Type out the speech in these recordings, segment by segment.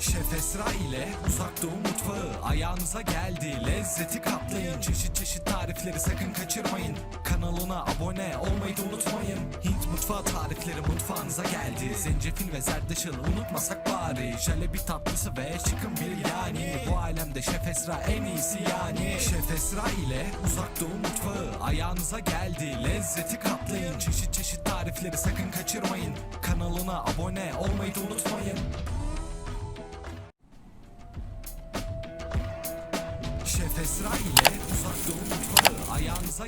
Şef Esra ile uzak doğu mutfağı. Ayağınıza geldi Lezzeti katlayın çeşit çeşit tarifleri sakın kaçırmayın. Kanalına abone olmayı da unutmayın. Hint mutfağı tarifleri mutfağınıza geldi. Zencefil ve zerdeçal unutmasak bari. Jalebi tatlısı ve çıkın bir yani. Bu alemde Şef Esra en iyisi yani. Şef Esra ile uzak doğu mutfağı. Ayağınıza geldi Lezzeti katlayın çeşit çeşit tarifleri sakın kaçırmayın. Kanalına abone olmayı da unutmayın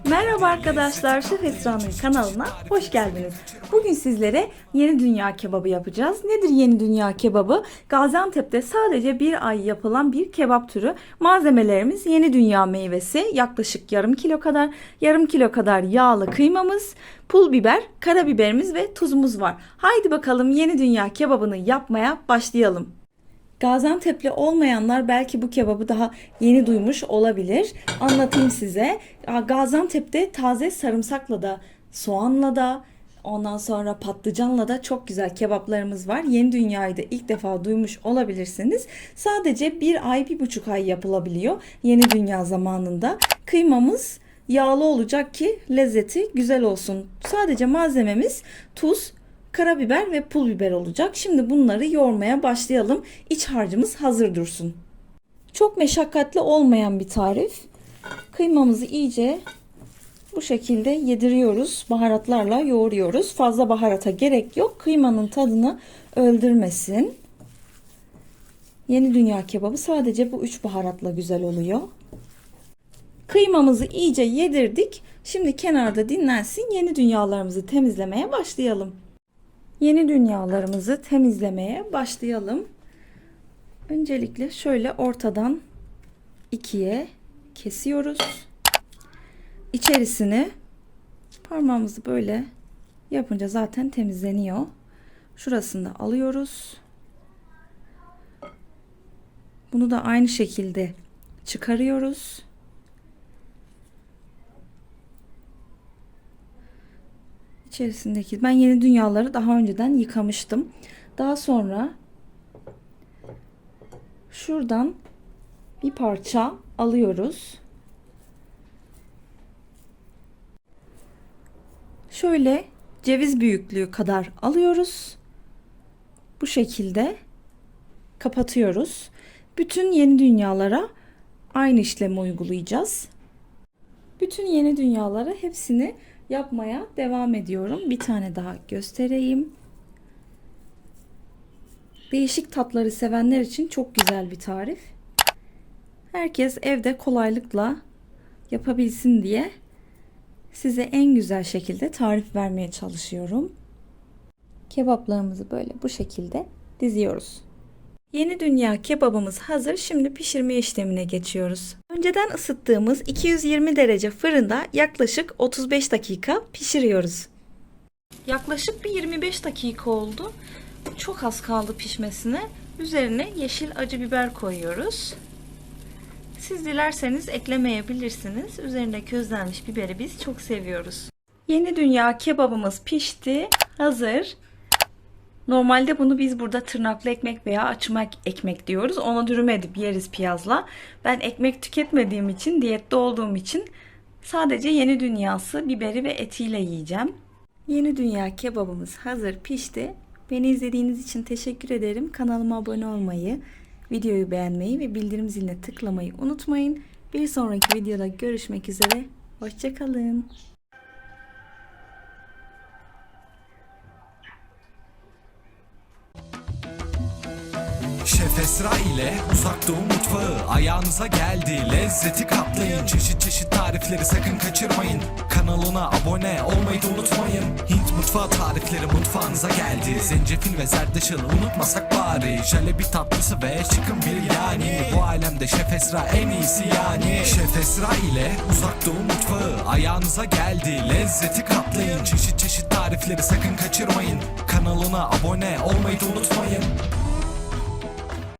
Merhaba arkadaşlar, Şef Esra'nın kanalına hoş geldiniz. Bugün sizlere yeni dünya kebabı yapacağız. Nedir yeni dünya kebabı? Gaziantep'te sadece bir ay yapılan bir kebap türü. Malzemelerimiz yeni dünya meyvesi, yaklaşık yarım kilo kadar, yarım kilo kadar yağlı kıymamız, pul biber, karabiberimiz ve tuzumuz var. Haydi bakalım yeni dünya kebabını yapmaya başlayalım. Gaziantep'li olmayanlar belki bu kebabı daha yeni duymuş olabilir. Anlatayım size. Gaziantep'te taze sarımsakla da, soğanla da, ondan sonra patlıcanla da çok güzel kebaplarımız var. Yeni dünyayı da ilk defa duymuş olabilirsiniz. Sadece bir ay, bir buçuk ay yapılabiliyor yeni dünya zamanında. Kıymamız yağlı olacak ki lezzeti güzel olsun. Sadece malzememiz tuz, karabiber ve pul biber olacak. Şimdi bunları yoğurmaya başlayalım. İç harcımız hazır dursun. Çok meşakkatli olmayan bir tarif. Kıymamızı iyice bu şekilde yediriyoruz. Baharatlarla yoğuruyoruz. Fazla baharata gerek yok. Kıymanın tadını öldürmesin. Yeni dünya kebabı sadece bu üç baharatla güzel oluyor. Kıymamızı iyice yedirdik. Şimdi kenarda dinlensin. Yeni dünyalarımızı temizlemeye başlayalım. Yeni dünyalarımızı temizlemeye başlayalım. Öncelikle şöyle ortadan ikiye kesiyoruz. İçerisini parmağımızı böyle yapınca zaten temizleniyor. Şurasını da alıyoruz. Bunu da aynı şekilde çıkarıyoruz. İçerisindeki ben yeni dünyaları daha önceden yıkamıştım. Daha sonra şuradan bir parça alıyoruz. Şöyle ceviz büyüklüğü kadar alıyoruz. Bu şekilde kapatıyoruz. Bütün yeni dünyalara aynı işlemi uygulayacağız. Bütün yeni dünyalara hepsini yapmaya devam ediyorum. Bir tane daha göstereyim. Değişik tatları sevenler için çok güzel bir tarif. Herkes evde kolaylıkla yapabilsin diye size en güzel şekilde tarif vermeye çalışıyorum. Kebaplarımızı böyle bu şekilde diziyoruz. Yeni dünya kebabımız hazır. Şimdi pişirme işlemine geçiyoruz. Önceden ısıttığımız 220 derece fırında yaklaşık 35 dakika pişiriyoruz. Yaklaşık bir 25 dakika oldu. Çok az kaldı pişmesine. Üzerine yeşil acı biber koyuyoruz. Siz dilerseniz eklemeyebilirsiniz. Üzerine közlenmiş biberi biz çok seviyoruz. Yeni dünya kebabımız pişti. Hazır. Normalde bunu biz burada tırnaklı ekmek veya açmak ekmek diyoruz. Onu dürüm edip yeriz piyazla. Ben ekmek tüketmediğim için, diyette olduğum için sadece yeni dünyası biberi ve etiyle yiyeceğim. Yeni dünya kebabımız hazır pişti. Beni izlediğiniz için teşekkür ederim. Kanalıma abone olmayı, videoyu beğenmeyi ve bildirim ziline tıklamayı unutmayın. Bir sonraki videoda görüşmek üzere. Hoşçakalın. Şef Esra ile uzak doğu mutfağı. Ayağınıza geldi Lezzeti katlayın çeşit çeşit tarifleri sakın kaçırmayın. Kanalına abone olmayı da unutmayın. Hint mutfağı tarifleri mutfağınıza geldi. Zencefil ve zerdeçalı unutmasak bari. Jalebi tatlısı ve çıkın bir yani Bu alemde Şef Esra en iyisi yani. Şef Esra ile uzak doğu mutfağı. Ayağınıza geldi Lezzeti katlayın çeşit çeşit tarifleri sakın kaçırmayın. Kanalına abone olmayı da unutmayın